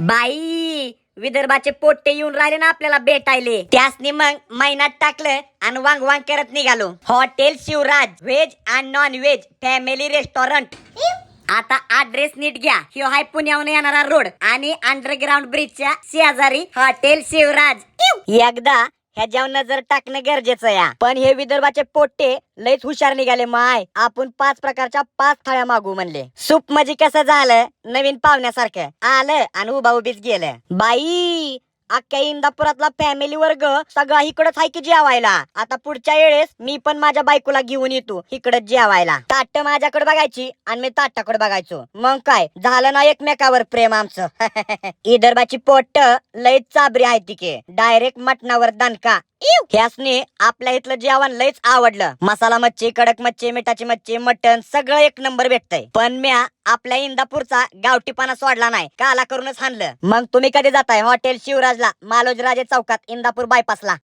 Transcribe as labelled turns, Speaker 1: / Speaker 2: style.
Speaker 1: बाई विदर्भाचे पोट्टे येऊन राहिले ना आपल्याला भेटायले. त्यासनी मग महिन्यात टाकलं आणि वांग वांग करत निघालो. Hotel Shivraj veg and non veg family restaurant आता ऍड्रेस नीट घ्या. ह्यो हाय पुण्याहून येणारा रोड आणि अंडरग्राउंड ब्रिजच्या शेजारी हॉटेल शिवराज. एकदा ह्याच्यावर नजर टाकणं गरजेचं या. पण हे विदर्भाचे पोट्टे लयच हुशार निघाले माय. आपण पाच प्रकारच्या पाच थाळ्या मागू म्हणले. सूप म्हणजे कसं झालं? नवीन पाहुण्यासारखं. आलं आणि उभा उभीच गेलं. बाई अख्ख्या इंदापुरातला फॅमिली वर्ग सगळा इकडच हाय की जेवायला. आता पुढच्या वेळेस मी पण माझ्या बायकोला घेऊन येतो इकडच जेवायला. ताट माझ्याकडे बघायची आणि मी ताटाकडे बघायचो. मग काय झालं ना एकमेकावर प्रेम आमचं. इदर्भाची पोट लयच चाबरी आहे तिके. डायरेक्ट मटणावर दणका. ह्यासने आपल्या इथलं जेवण लयच आवडलं. मसाला मच्छी कडक मच्छी मिठाची मच्छी मटन सगळं एक नंबर भेटतय. पण म्या आपल्या इंदापूरचा गावठीपणा सोडला नाही. काला करूनच हाणलं. मग तुम्ही कधी जाताय? हॉटेल शिवराजला. मालोज राजे चौकात इंदापूर बायपासला